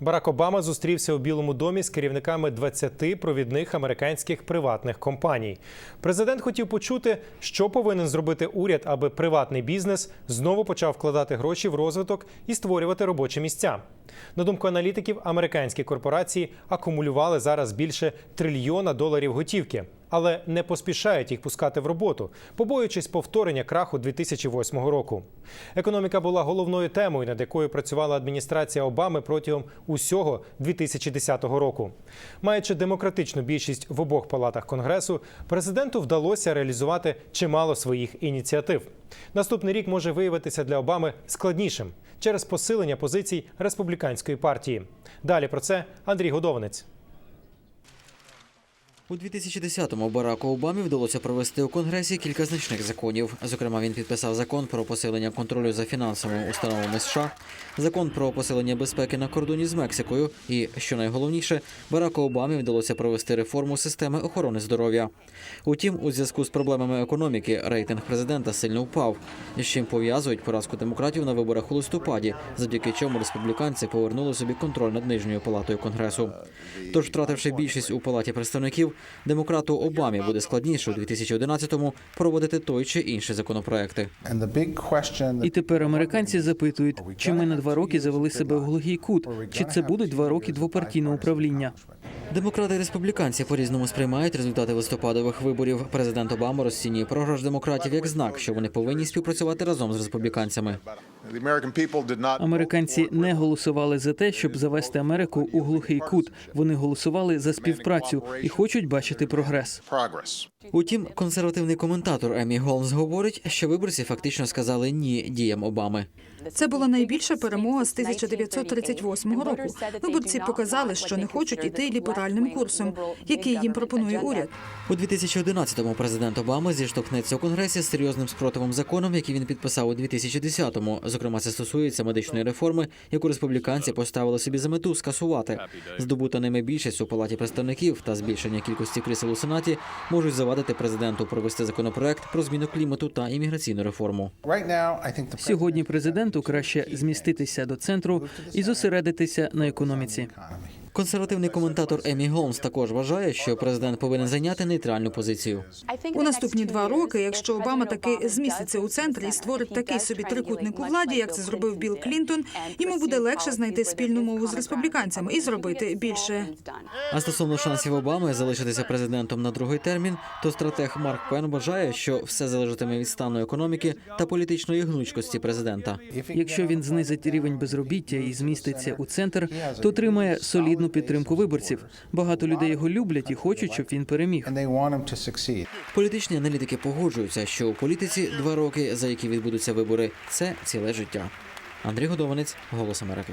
Барак Обама зустрівся у Білому домі з керівниками 20 провідних американських приватних компаній. Президент хотів почути, що повинен зробити уряд, аби приватний бізнес знову почав вкладати гроші в розвиток і створювати робочі місця. На думку аналітиків, американські корпорації акумулювали зараз більше трильйона доларів готівки, але не поспішають їх пускати в роботу, побоюючись повторення краху 2008 року. Економіка була головною темою, над якою працювала адміністрація Обами протягом усього 2010 року. Маючи демократичну більшість в обох палатах конгресу, президенту вдалося реалізувати чимало своїх ініціатив. Наступний рік може виявитися для Обами складнішим через посилення позицій республіканської партії. Далі про це Андрій Годованець. У 2010-му Бараку Обамі вдалося провести у Конгресі кілька значних законів. Зокрема, він підписав закон про посилення контролю за фінансовими установами США, закон про посилення безпеки на кордоні з Мексикою. І, що найголовніше, Бараку Обамі вдалося провести реформу системи охорони здоров'я. Утім, у зв'язку з проблемами економіки рейтинг президента сильно впав, з чим пов'язують поразку демократів на виборах у листопаді, завдяки чому республіканці повернули собі контроль над нижньою палатою конгресу. Тож, втративши більшість у палаті представників, демократу Обамі буде складніше у 2011-му проводити той чи інші законопроекти. І тепер американці запитують, чи ми на два роки завели себе в глухий кут, чи це будуть два роки двопартійного управління. Демократи і республіканці по-різному сприймають результати листопадових виборів. Президент Обама розцінює програш демократів як знак, що вони повинні співпрацювати разом з республіканцями. Американці не голосували за те, щоб завести Америку у глухий кут. Вони голосували за співпрацю і хочуть бачити прогрес. Утім, консервативний коментатор Емі Голмс говорить, що виборці фактично сказали ні діям Обами. Це була найбільша перемога з 1938 року. Виборці показали, що не хочуть іти ліберальним курсом, який їм пропонує уряд. У 2011-му президент Обама зіштовхнеться у конгресі з серйозним спротивом законом, який він підписав у 2010-му. Зокрема, це стосується медичної реформи, яку республіканці поставили собі за мету скасувати. Здобута ними більшість у палаті представників та збільшення кількості крісел у сенаті можуть завадити президенту провести законопроект про зміну клімату та імміграційну реформу. Сьогодні президенту краще зміститися до центру і зосередитися на економіці. Консервативний коментатор Емі Голмс також вважає, що президент повинен зайняти нейтральну позицію. У наступні два роки, якщо Обама таки зміститься у центрі і створить такий собі трикутник у владі, як це зробив Білл Клінтон, йому буде легше знайти спільну мову з республіканцями і зробити більше. А стосовно шансів Обами залишитися президентом на другий термін, то стратег Марк Пен вважає, що все залежатиме від стану економіки та політичної гнучкості президента. Якщо він знизить рівень безробіття і зміститься у центр, то отримає солідну підтримку виборців. Багато людей його люблять і хочуть, щоб він переміг. Політичні аналітики погоджуються, що у політиці два роки, за які відбудуться вибори, це ціле життя. Андрій Годованець, Голос Америки.